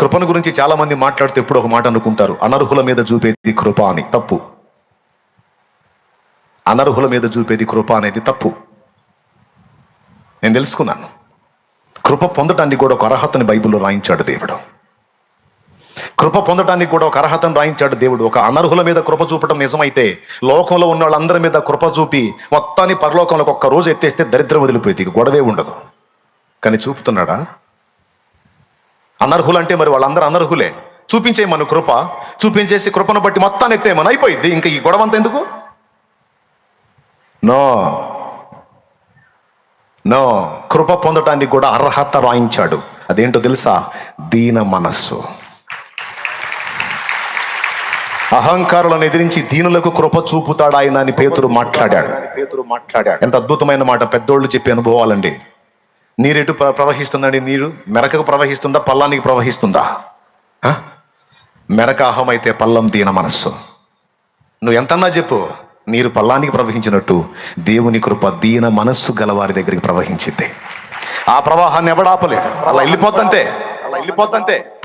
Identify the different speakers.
Speaker 1: కృపను గురించి చాలా మంది మాట్లాడితే ఎప్పుడు ఒక మాట అనుకుంటారు. అనర్హుల మీద చూపేది కృప అని. తప్పు. అనర్హుల మీద చూపేది కృప అనేది తప్పు. నేను తెలుసుకున్నాను. కృప పొందటానికి కూడా ఒక అర్హతని బైబిల్లో రాయించాడు దేవుడు. కృప పొందటానికి కూడా ఒక అర్హతను రాయించాడు దేవుడు. ఒక అనర్హుల మీద కృప చూపటం నిజమైతే లోకంలో ఉన్న వాళ్ళందరి మీద కృప చూపి మొత్తాన్ని పరలోకంలోకి ఒక్క రోజు ఎత్తేస్తే దరిద్రం వదిలిపోయింది. గొడవే ఉండదు. కానీ చూపుతున్నాడా? అనర్హులు అంటే మరి వాళ్ళందరూ అనర్హులే. చూపించే మన కృప చూపించేసి కృపను బట్టి మొత్తాన్ని ఎత్తే మన అయిపోయింది ఇంకా ఈ గొడవ అంతా ఎందుకు? నో. నో. కృప పొందటానికి కూడా అర్హత రాయించాడు. అదేంటో తెలుసా? దీన మనస్సు. అహంకారులను ఎదిరించి దీనులకు కృప చూపుతాడు ఆయన అని పేతురు మాట్లాడాడు. పేతురు మాట్లాడాడు. ఎంత అద్భుతమైన మాట. పెద్దోళ్ళు చెప్పే అనుభవాలండి. నీరెటు ప్ర- ప్రవహిస్తుందండి నీరు? మెరకకు ప్రవహిస్తుందా? పల్లానికి ప్రవహిస్తుందా? ఆ? మెరక అహమైతే అయితే పల్లం దీన మనస్సు. నువ్వు ఎంతన్నా చెప్పు నీరు పల్లానికి ప్రవహించినట్టు దేవుని కృప దీన మనస్సు గలవారి దగ్గరికి ప్రవహించింది. ఆ ప్రవాహాన్ని ఎవడాపలేడు అలా వెళ్ళిపోద్దంతే. అలా వెళ్ళిపోద్దంతే.